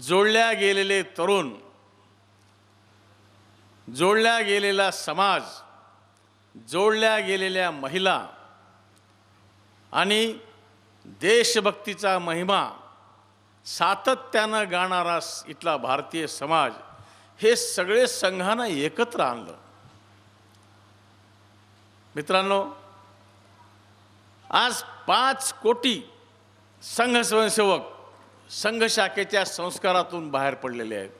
जोडल्या गेलेले तरुण जोडल्या गेलेला समाज जोडल्या गेलेल्या महिला आणि देशभक्तीचा महिमा सातत्यानं गाणारा इथला भारतीय समाज हे सगळे संघानं एकत्र आणलं. मित्रांनो आज पाच कोटी संघ स्वयंसेवक संघ शाखेच्या संस्कारातून बाहेर पडलेले आहेत.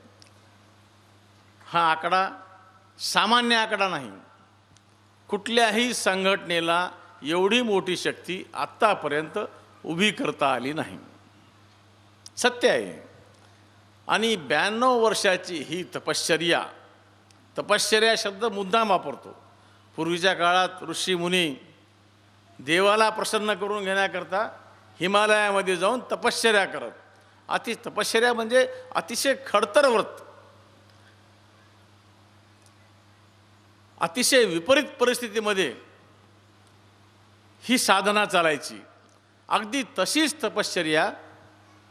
हा आकडा सामान्य आकडा नाही. कुठल्याही संघटनेला एवढी मोठी शक्ती आत्तापर्यंत उभी करता आली नाही. सत्य आहे. आणि ब्याण्णव वर्षाची ही तपश्चर्या तपश्चर्या शब्द मुद्दाम वापरतो. पूर्वीच्या काळात ऋषीमुनी देवाला प्रसन्न करून घेण्याकरता हिमालयामध्ये जाऊन तपश्चर्या करत अति तपश्चर्या म्हणजे अतिशय खडतर व्रत. अतिशय विपरीत परिस्थितीमध्ये ही साधना चालायची. अगदी तशीच तपश्चर्या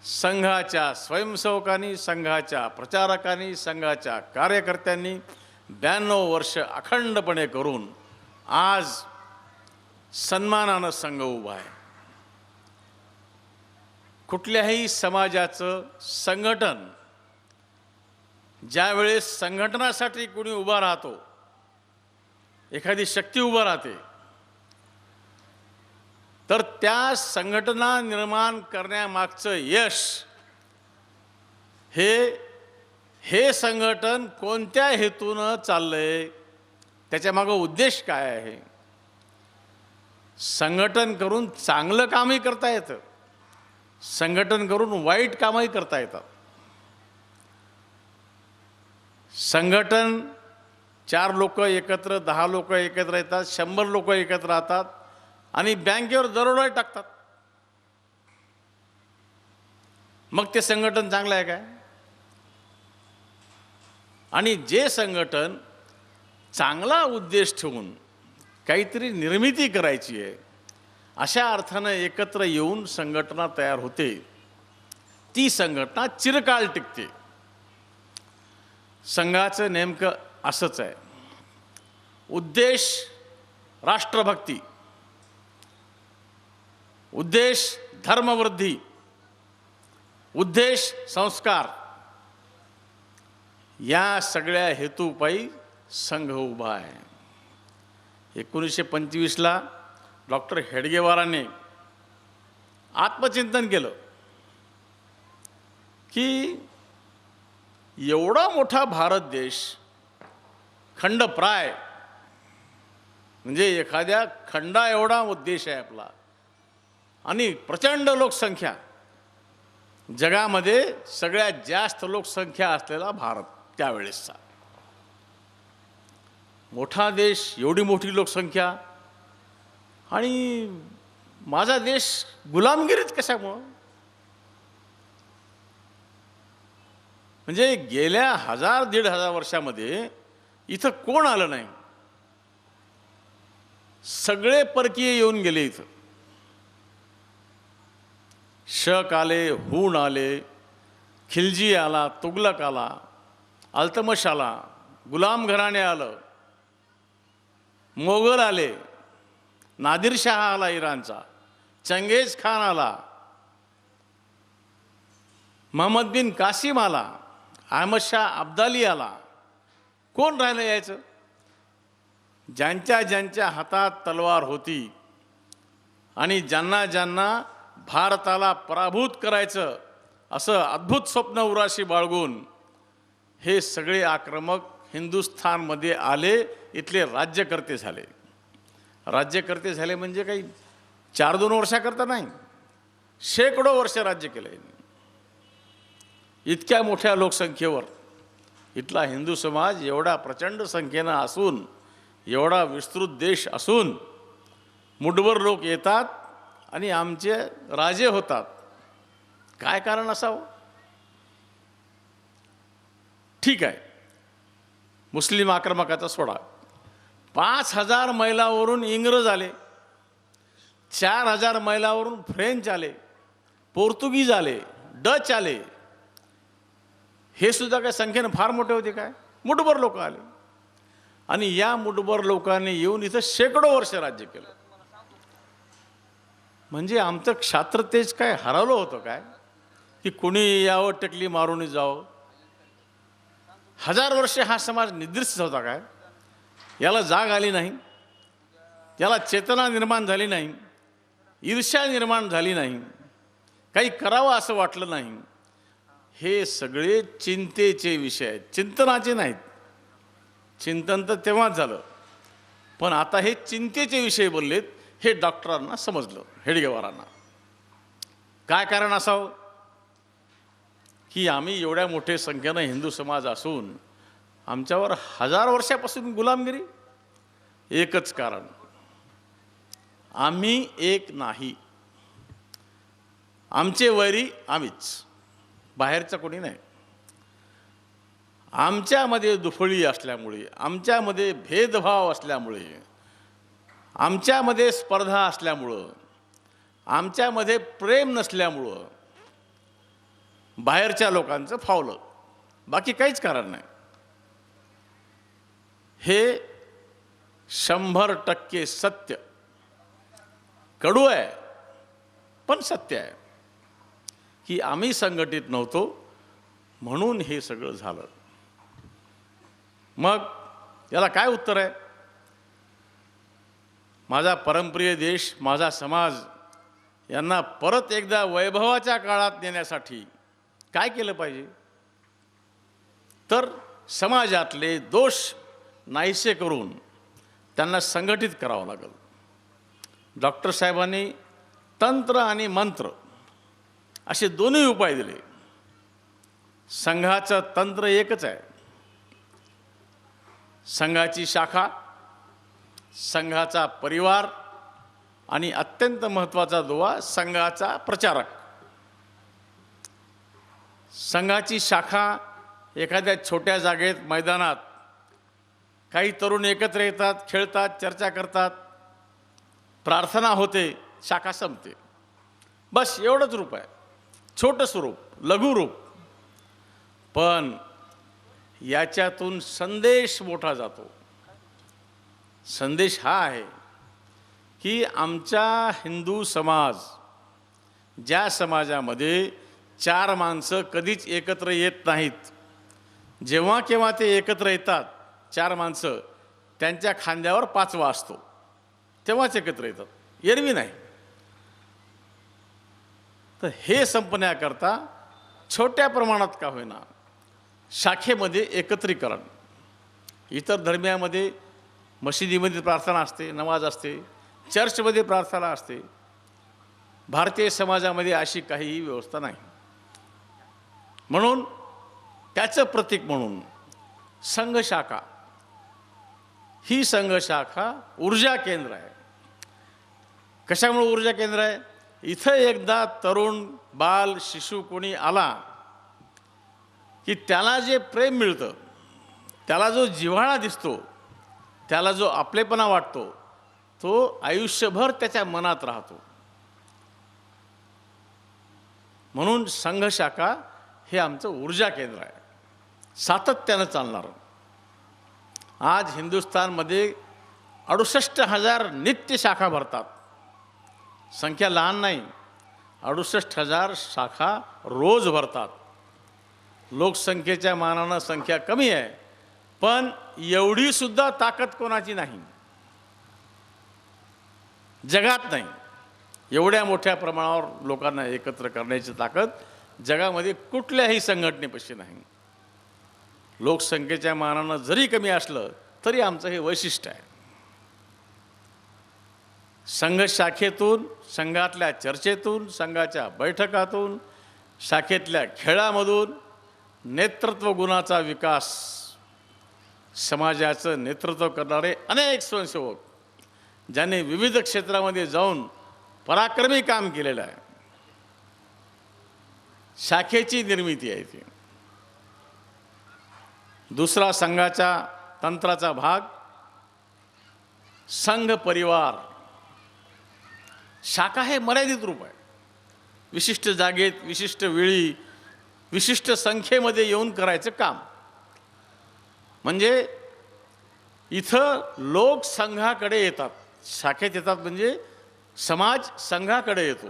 संघाच्या स्वयंसेवकांनी संघाच्या प्रचारकांनी संघाच्या कार्यकर्त्यांनी ब्याण्णव वर्ष अखंडपणे करून आज सन्मानानं संघ उभा आहे. कुठल्याही समाजाचं संघटन ज्यावेळेस संघटनासाठी कोणी उभा राहतो एखादी शक्ती उभा राहते तर त्या संघटना निर्माण करण्यामागचं यश हे हे संघटन कोणत्या हेतूनं चाललंय त्याच्यामागं उद्देश काय आहे? संघटन करून चांगलं कामही करता येतं. संघटन करून वाईट कामही करता येतात. संघटन चार लोक एकत्र दहा लोक एकत्र येतात शंभर लोक एकत्र राहतात आणि बँकेवर दरोडा टाकतात. मग ते संघटन चांगलं आहे काय? आणि जे संघटन चांगला उद्देश ठेवून काहीतरी निर्मिती करायची आहे अशा अर्थानं एकत्र येऊन संघटना तयार होते. ती संघटना चिरकाळ टिकते. संघाचं नेमकं असंच आहे. उद्देश राष्ट्रभक्ती. उद्देश धर्मवृद्धी. उद्देश संस्कार. या सगळ्या हेतूपायी संघ उभा आहे. एकोणीसशे पंचवीसला डॉक्टर हेडगेवारांनी आत्मचिंतन केलं की एवढा मोठा भारत देश खंडप्राय म्हणजे एखाद्या खंडा एवढा उद्देश आहे आपला आणि प्रचंड लोकसंख्या जगामध्ये सगळ्यात जास्त लोकसंख्या असलेला भारत त्यावेळेसचा. मोठा देश एवढी मोठी लोकसंख्या आणि माझा देश गुलामगिरीत कशामुळं? म्हणजे गेल्या हजार दीड हजार वर्षामध्ये इथं कोण आलं नाही? सगळे परकीय येऊन गेले इथं. शक आले हूण आले खिलजी आला तुगलक आला अल्तमश आला गुलाम घराणे आलं मोगल आले नादिरशाह आला इराणचा चंगेज खान आला महम्मद बिन कासिम आला अहमद शाह अब्दाली आला. कोण राहिलं यायचं? ज्यांच्या ज्यांच्या हातात तलवार होती आणि ज्यांना ज्यांना भारताला पराभूत करायचं असं अद्भुत स्वप्न उराशी बाळगून हे सगळे आक्रमक हिंदुस्थानमध्ये आले इथले राज्यकर्ते झाले. राज्यकर्ते झाले म्हणजे काही चार दोन वर्षाकरता नाही. शेकडो वर्ष राज्य केलं इतक्या मोठ्या लोकसंख्येवर इथला हिंदू समाज एवढा प्रचंड संख्येनं असून एवढा विस्तृत देश असून मुठभर लोक येतात आणि आमचे राजे होतात. काय कारण असावं? ठीक आहे. मुस्लिम आक्रमकाचा सोडा. पाच हजार मैलावरून इंग्रज आले. चार हजार मैलावरून फ्रेंच आले. पोर्तुगीज आले. डच आले. हे सुद्धा काय संख्येनं फार मोठे होते काय? मुठभर लोक आले. आणि या मुठभर लोकांनी येऊन इथं शेकडो वर्ष राज्य केलं. म्हणजे आमचं क्षात्रतेज काय हरवलं होतं काय? की कोणी यावं टकली मारून जावं. हजार वर्ष हा समाज निद्रिस्त होता काय? याला जाग आली नाही. याला चेतना निर्माण झाली नाही. ईर्ष्या निर्माण झाली नाही. काही करावं असं वाटलं नाही. हे सगळे चिंतेचे विषय आहेत. चिंतनाचे नाहीत. चिंतन तर तेव्हाच झालं. पण आता हे चिंतेचे विषय बोललेत हे डॉक्टरांना समजलं हेडगेवारांना. काय कारण असावं? की आम्ही एवढ्या मोठ्या संख्येनं हिंदू समाज असून आमच्यावर हजार वर्षापासून गुलामगिरी. एकच कारण. आम्ही एक नाही. आमचे वैरी आम्हीच. बाहेरचं कोणी नाही. आमच्यामध्ये दुफळी असल्यामुळे आमच्यामध्ये भेदभाव असल्यामुळे आमच्यामध्ये स्पर्धा असल्यामुळं आमच्यामध्ये प्रेम नसल्यामुळं बाहेरच्या लोकांचं फावलं. बाकी काहीच कारण नाही. हे शंभर टक्के सत्य. कडू आहे पण सत्य आहे. की आम्ही संघटित नव्हतो म्हणून हे सगळं झालं. मग याला काय उत्तर आहे? माझा परमप्रिय देश माझा समाज यांना परत एकदा वैभवाच्या काळात नेण्यासाठी काय केलं पाहिजे? तर समाजातले दोष नाहीसे करून त्यांना संघटित करावं लागेल. डॉक्टर साहेबांनी तंत्र आणि मंत्र असे दोन्ही उपाय दिले. संघाचं तंत्र एकच आहे. संघाची शाखा संघाचा परिवार आणि अत्यंत महत्त्वाचा दुवा संघाचा प्रचारक. संघाची शाखा एखाद्या छोट्या जागेत मैदानात काही तरुण एकत्र येतात खेळतात चर्चा करतात. प्रार्थना होते शाखा संपते. बस एवढंच रूप आहे. छोटं स्वरूप लघु रूप. पण याच्यातून संदेश मोठा जातो. संदेश हा आहे की आमचा हिंदू समाज ज्या समाजामध्ये चार माणसं कधीच एकत्र येत नाहीत. जेव्हा केव्हा ते एकत्र येतात चार माणसं त्यांच्या खांद्यावर पाचवा असतो. तेव्हाच एकत्र येतात एरवी नाही. तर हे संपण्याकरता छोट्या प्रमाणात का होईना शाखेमध्ये एकत्रीकरण. इतर धर्मियामध्ये मशिदीमध्ये प्रार्थना असते नमाज असते चर्चमध्ये प्रार्थना असते. भारतीय समाजामध्ये अशी काहीही व्यवस्था नाही. म्हणून त्याचं प्रतीक म्हणून संघशाखा ही संघशाखा ऊर्जा केंद्र आहे. कशामुळे ऊर्जा केंद्र आहे? इथं एकदा तरुण बाल शिशु कोणी आला की त्याला जे प्रेम मिळतं त्याला जो जिव्हाळा दिसतो त्याला जो आपलेपणा वाटतो तो आयुष्यभर त्याच्या मनात राहतो. म्हणून संघशाखा हे आमचं ऊर्जा केंद्र आहे. सातत्यानं चालणारं. आज हिंदुस्थानमध्ये अडुसष्ट हजार नित्य शाखा भरतात. संख्या लहान नाही अडुसष्ट हजार शाखा रोज भरतात. लोकसंख्येच्या मानानं संख्या कमी आहे पण एवढीसुद्धा ताकद कोणाची नाही. जगात नाही. एवढ्या मोठ्या प्रमाणावर लोकांना एकत्र करण्याची ताकद जगामध्ये कुठल्याही संघटनेपाशी नाही. लोकसंख्येच्या मानानं जरी कमी असलं तरी आमचं हे वैशिष्ट्य आहे. संघ शाखेतून संघातल्या चर्चेतून संघाच्या बैठकातून शाखेतल्या खेळामधून नेतृत्व गुणाचा विकास समाजाचं नेतृत्व करणारे अनेक स्वयंसेवक ज्यांनी विविध क्षेत्रामध्ये जाऊन पराक्रमी काम केलेलं आहे. शाखेची निर्मिती आहे ती. दुसरा संघाच्या तंत्राचा भाग संघ परिवार. शाखा हे मर्यादित रूप आहे. विशिष्ट जागेत विशिष्ट वेळी विशिष्ट संख्येमध्ये येऊन करायचं काम. म्हणजे इथं लोक संघाकडे येतात. शाखेत येतात म्हणजे समाज संघाकडे येतो.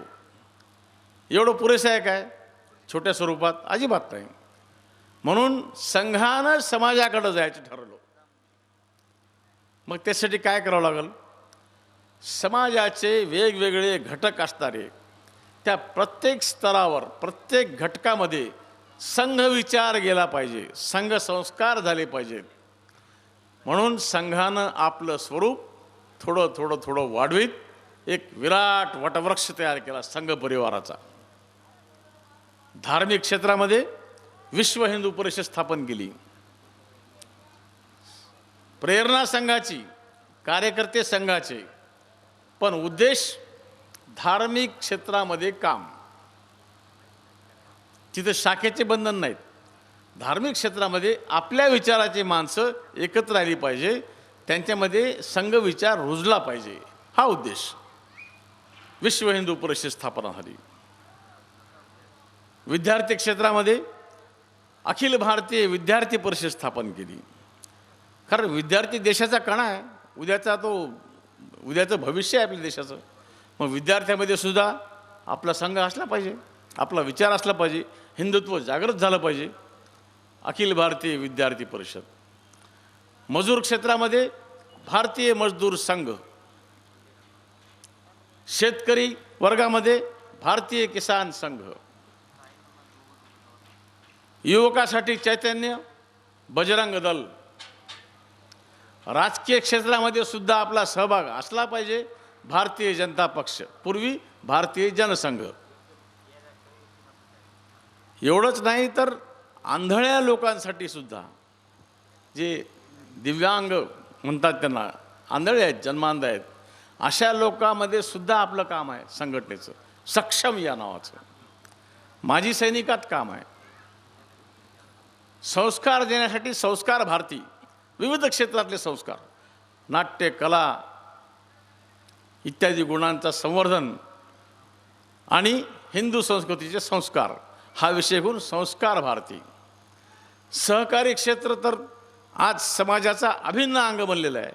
एवढं पुरेसं आहे काय? छोट्या स्वरूपात अजिबात नाही. म्हणून संघानं समाजाकडं जायचं ठरवलं. मग त्यासाठी काय करावं लागेल? समाजाचे वेगवेगळे घटक असणारे त्या प्रत्येक स्तरावर प्रत्येक घटकामध्ये संघ विचार गेला पाहिजे संघ संस्कार झाले पाहिजेत म्हणून संघानं आपलं स्वरूप थोडं थोडं थोडं वाढवीत. एक विराट वटवृक्ष तयार केला संघ परिवाराचा. धार्मिक क्षेत्रामध्ये विश्व हिंदू परिषद स्थापन केली. प्रेरणा संघाची कार्यकर्ते संघाचे पण उद्देश धार्मिक क्षेत्रामध्ये काम. तिथं शाखेचे बंधन नाहीत. धार्मिक क्षेत्रामध्ये आपल्या विचाराची माणसं एकत्र आली पाहिजे त्यांच्यामध्ये संघ विचार रुजला पाहिजे हा उद्देश. विश्व हिंदू परिषद स्थापना झाली. विद्यार्थी क्षेत्रामध्ये अखिल भारतीय विद्यार्थी परिषद स्थापन केली. कारण विद्यार्थी देशाचा कणा आहे. उद्याचा तो उद्याचं भविष्य आहे आपल्या देशाचं. मग विद्यार्थ्यामध्ये सुद्धा आपला संघ असला पाहिजे. आपला विचार असला पाहिजे. हिंदुत्व जागृत झालं पाहिजे. अखिल भारतीय विद्यार्थी परिषद. मजूर क्षेत्रामध्ये भारतीय मजदूर संघ. शेतकरी वर्गामध्ये भारतीय किसान संघ. युवकासाठी चैतन्य बजरंग दल. राजकीय क्षेत्रामध्ये सुद्धा आपला सहभाग असला पाहिजे भारतीय जनता पक्ष. पूर्वी भारतीय जनसंघ. एवढंच नाही तर आंधळ्या लोकांसाठी सुद्धा जे दिव्यांग म्हणतात त्यांना आंधळे आहेत जन्मांध आहेत अशा लोकांमध्ये सुद्धा आपलं काम आहे संघटनेचं सक्षम या नावाचं. माजी सैनिकात काम आहे. संस्कार देण्यासाठी संस्कार भारती. विविध क्षेत्रातले संस्कार. नाट्य कला इत्यादी गुणांचा संवर्धन आणि हिंदू संस्कृतीचे संस्कार. हा विषय घेऊन संस्कार भारती. सहकारी क्षेत्र तर आज समाजाचा अभिन्न अंग बनलेला आहे.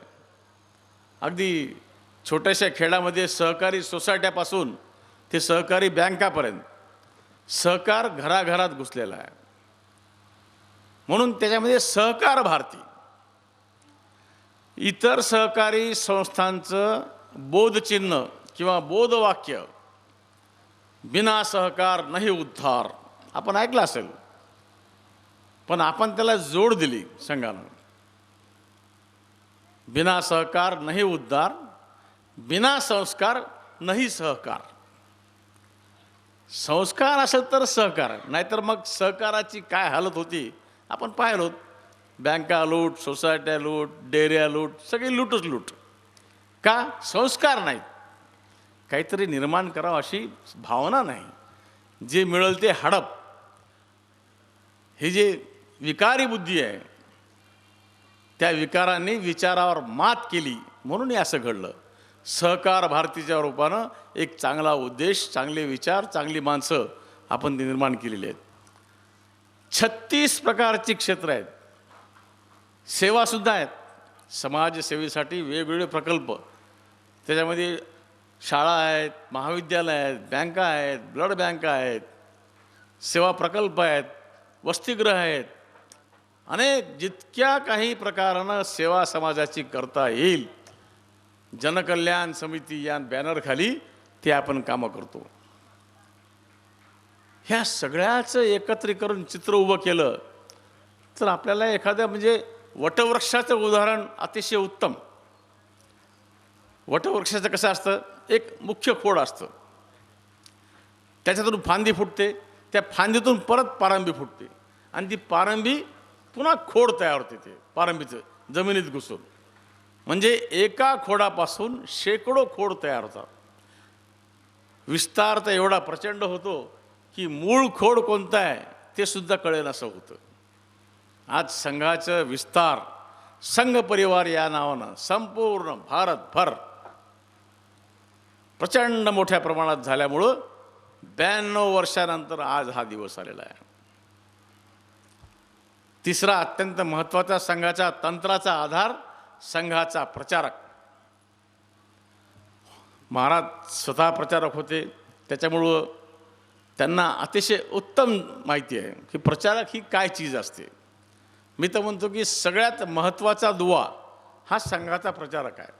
अगदी छोट्याशा खेळामध्ये सहकारी सोसायट्यापासून ते सहकारी बँकापर्यंत सहकार घराघरात घुसलेला आहे. म्हणून त्याच्यामध्ये सहकार भारती. इतर सहकारी संस्थांचं बोधचिन्ह किंवा बोधवाक्य बिना सहकार नाही उद्धार. आपण ऐकलं असेल. पण आपण त्याला जोड दिली संघानं. बिना सहकार नाही उद्धार बिना संस्कार नाही सहकार. संस्कार असेल तर सहकार नाहीतर मग सहकाराची काय हालत होती? आपण पाहिलो बँका लूट सोसायट्या लूट डेऱ्या लूट सगळी लूटच लूट. का? संस्कार नाहीत. काहीतरी निर्माण करावं अशी भावना नाही. जे मिळेल ते हडप. हे जे विकारी बुद्धी आहे त्या विकारांनी विचारावर मात केली म्हणून हे असं घडलं. सहकार भारतीच्या रूपानं एक चांगला उद्देश चांगले विचार चांगली माणसं आपण ते निर्माण केलेली आहेत. छत्तीस प्रकारची क्षेत्र आहेत. सेवासुद्धा आहेत. समाजसेवेसाठी वेगवेगळे प्रकल्प. त्याच्यामध्ये शाळा आहेत महाविद्यालय आहेत बँका आहेत ब्लड बँका आहेत सेवा प्रकल्प आहेत वसतिगृह आहेत. अनेक जितक्या काही प्रकारानं सेवा समाजाची करता येईल जनकल्याण समिती या बॅनरखाली ते आपण कामं करतो. ह्या सगळ्याचं एकत्रीकरण चित्र उभं केलं तर आपल्याला एखाद्या म्हणजे वटवृक्षाचं उदाहरण अतिशय उत्तम. वटवृक्षाचं कसं असतं? एक मुख्य खोड असतं. त्याच्यातून फांदी फुटते त्या फांदीतून परत पारंबी फुटते. आणि ती पारंबी पुन्हा खोड तयार होते ते पारंबीचं जमिनीत घुसून. म्हणजे एका खोडापासून शेकडो खोड तयार होतात. विस्तार तर एवढा प्रचंड होतो की मूळ खोड कोणता आहे ते सुद्धा कळेल असं होतं. आज संघाचं विस्तार संघ परिवार या नावानं संपूर्ण भारतभर प्रचंड मोठ्या प्रमाणात झाल्यामुळं ब्याण्णव वर्षानंतर आज हा दिवस आलेला आहे. तिसरा अत्यंत महत्त्वाचा संघाच्या तंत्राचा आधार संघाचा प्रचारक. महाराज स्वतः प्रचारक होते त्याच्यामुळं त्यांना अतिशय उत्तम माहिती आहे की प्रचारक ही काय चीज असते. मी तर म्हणतो की सगळ्यात महत्त्वाचा दुवा हा संघाचा प्रचारक आहे.